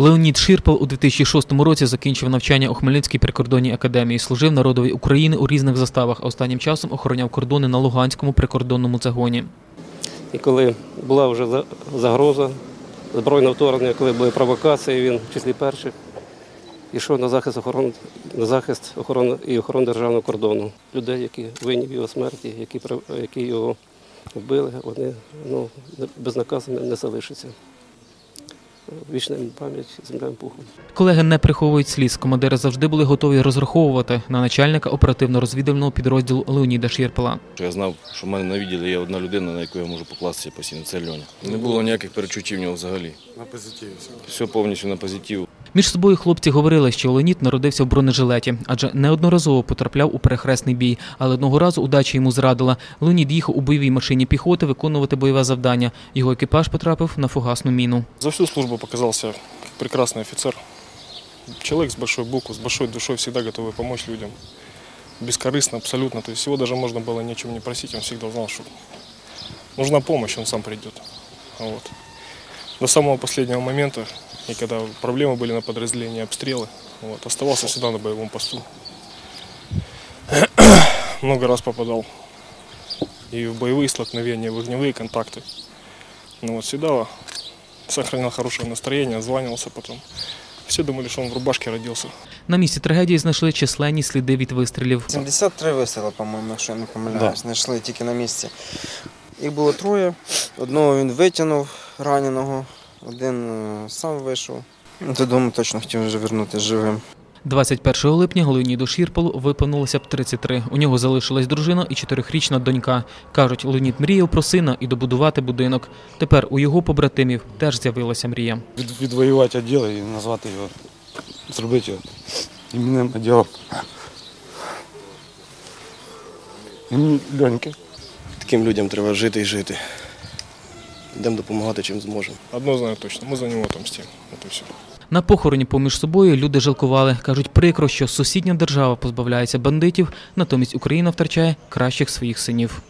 Леонід Ширпал у 2006 році закінчив навчання у Хмельницькій прикордонній академії. Служив народові України у різних заставах, а останнім часом охороняв кордони на Луганському прикордонному загоні. І коли була вже загроза, збройне вторгнення, коли були провокації, він в числі перших йшов на захист охорони, на захист охорони і охорони державного кордону. Людей, які винні в його смерті, які, які його вбили, вони ну, безнаказаними не залишаться. Вічна їм пам'ять, земля їм пухом. Колеги не приховують сліз. Командири завжди були готові розраховувати на начальника оперативно-розвідувального підрозділу Леоніда Ширпала. Що Я знав, що в мене на відділі є одна людина, на яку я можу покластися постійно. Це Льоня. Не було ніяких перечуттів в нього взагалі. На позитиві все. Все повністю на позитив. Між собою хлопці говорили, що Леонід народився в бронежилеті, адже неодноразово потрапляв у перехресний бій. Але одного разу удача йому зрадила. Леонід їхав у бойовій машині піхоти виконувати бойове завдання. Його екіпаж потрапив на фугасну міну. За всю службу показался прекрасный офицер. Человек с большой буквы, с большой душой, всегда готовый помочь людям. Бескорыстно абсолютно. То есть его даже можно было ни о чем не просить, он всегда знал, что нужна помощь, он сам придет. Вот. До самого последнего момента, и когда проблемы были на подразделении, обстрелы, вот, оставался всегда на боевом посту. Много раз попадал и в боевые столкновения, в огневые контакты. Но вот всегда сохранял хорошее настроение, отзванивался потом. Все думали, что он в рубашке родился. На місці трагедії знайшли численні сліди від вистрілів. 73 вистріли, по-моєму, якщо я не помиляюсь, знайшли тільки на місці. Їх було троє. Одного він витягнув раненого, один е, сам вийшов. Додому точно хотів вже вернути живим. 21 липня Леоніду Шірпалу виповнилося б 33. У нього залишилась дружина і чотирьохрічна донька. Кажуть, Леонід мріяв про сина і добудувати будинок. Тепер у його побратимів теж з'явилася мрія. від, відвоювати відділ і назвати його, зробити його іменним відділом. Імені Льоньки. Таким людям треба жити і жити. Йдемо допомагати чим зможемо. Одно знаю точно, мы за него отомстим. Это все. На похороні поміж собою люди жалкували. Кажуть, прикро, що сусідня держава позбавляється бандитів, натомість Україна втрачає кращих своїх синів.